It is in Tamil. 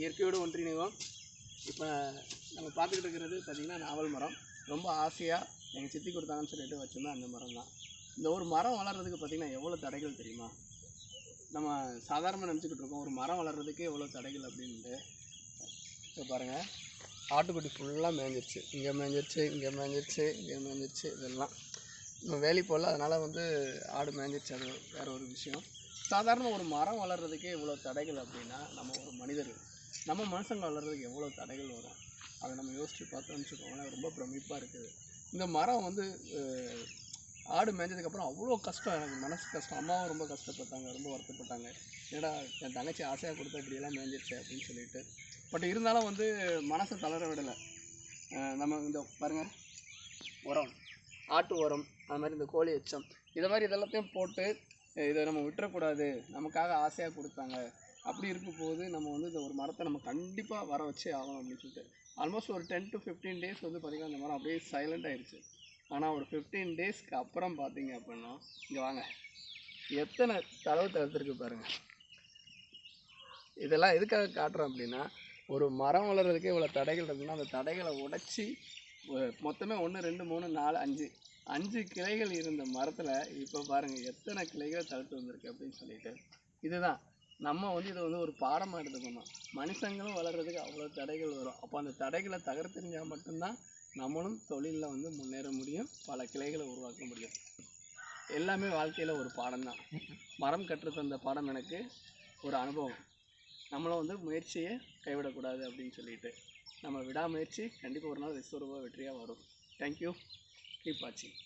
இயற்கையோடு ஒன்றிணைவோம். இப்போ நம்ம பார்த்துக்கிட்டு இருக்கிறது பார்த்திங்கன்னா நாவல் மரம். ரொம்ப ஆசையாக எங்கள் சித்தி கொடுத்தாங்கன்னு சொல்லிட்டு வச்சிருந்தோம் அந்த மரம் தான். இந்த ஒரு மரம் வளர்கிறதுக்கு பார்த்திங்கன்னா எவ்வளோ தடைகள் தெரியுமா? நம்ம சாதாரணமாக நினச்சிக்கிட்டு இருக்கோம் ஒரு மரம் வளர்கிறதுக்கே எவ்வளோ தடைகள் அப்படின்ட்டு. இப்போ பாருங்கள் ஆட்டுக்குட்டி ஃபுல்லாக மேய்ஞ்சிருச்சு இங்கே மேய்ஞ்சிருச்சு இங்கே மேய்ஞ்சிருச்சு இங்கே மேய்ஞ்சிருச்சு இதெல்லாம். நம்ம வேலி போடல அதனால் வந்து ஆடு மேய்ஞ்சிருச்சு அது வேறு ஒரு விஷயம். சாதாரண ஒரு மரம் வளர்கிறதுக்கே இவ்வளோ தடைகள் அப்படின்னா நம்ம ஒரு மனிதர்கள் நம்ம மனுஷங்க வளர்கிறதுக்கு எவ்வளோ தடைகள் வரும்? அதை நம்ம யோசித்து பார்த்தோம்னு வச்சுக்கோங்களேன் ரொம்ப பிரமிப்பாக இருக்குது. இந்த மரம் வந்து ஆடு மேய்ஞ்சதுக்கப்புறம் அவ்வளோ கஷ்டம். எனக்கு மனசு கஷ்டம். அம்மாவும் ரொம்ப கஷ்டப்பட்டாங்க ரொம்ப வருத்தப்பட்டாங்க. ஏடா என் தங்கச்சி ஆசையாக கொடுத்தா இப்படியெல்லாம் மேய்ஞ்சிருச்சு அப்படின்னு சொல்லிட்டு. பட் இருந்தாலும் வந்து மனசை தளர விடலை. நம்ம இந்த பாருங்கள் உரம். ஆட்டு உரம் அது மாதிரி இந்த கோழி எச்சம். இதை மாதிரி இதெல்லாத்தையும் போட்டு இதை நம்ம விட்டுறக்கூடாது. நமக்காக ஆசையாக கொடுத்தாங்க. அப்படி இருக்கும் போது நம்ம வந்து இந்த ஒரு மரத்தை நம்ம கண்டிப்பாக வர வச்சே ஆகணும் அப்படின்னு சொல்லிட்டு. ஆல்மோஸ்ட் ஒரு டென் டு ஃபிஃப்டீன் டேஸ் வந்து பார்த்திங்கன்னா இந்த மரம் அப்படியே சைலண்ட் ஆயிடுச்சு ஆனால் ஒரு ஃபிஃப்டீன் டேஸ்க்கு அப்புறம் பார்த்தீங்க அப்படின்னா இங்கே வாங்க. எத்தனை தளவு தளர்த்துருக்கு பாருங்கள் இதெல்லாம் எதுக்காக காட்டுறோம் அப்படின்னா ஒரு மரம் வளர்கிறதுக்கே இவ்வளோ தடைகள் இருக்குன்னா அந்த தடைகளை உடைச்சி மொத்தமே ஒன்று ரெண்டு மூணு நாலு அஞ்சு. அஞ்சு கிளைகள் இருந்த மரத்தில் இப்போ பாருங்கள் எத்தனை கிளைகள் தடுத்து வந்திருக்கு அப்படின்னு சொல்லிட்டு. இதுதான். நம்ம வந்து இதை வந்து ஒரு பாடமாக எடுத்துக்கணும். மனுஷங்களும் வளர்கிறதுக்கு அவ்வளோ தடைகள் வரும். அப்போ அந்த தடைகளை தகர்த்தெறிஞ்சால் மட்டும்தான் நம்மளும் தொழிலில் வந்து முன்னேற முடியும் பல கிளைகளை உருவாக்க முடியும். எல்லாமே வாழ்க்கையில் ஒரு பாடம் தான் மரம் கற்று தந்த பாடம் எனக்கு ஒரு அனுபவம். நம்மளும் வந்து முயற்சியை கைவிடக்கூடாது அப்படின்னு சொல்லிட்டு. நம்ம விடாமுயற்சி கண்டிப்பாக ஒரு நாள் விஸ்வரூப வெற்றியாக வரும். தேங்க்யூ கீப் வாட்சிங்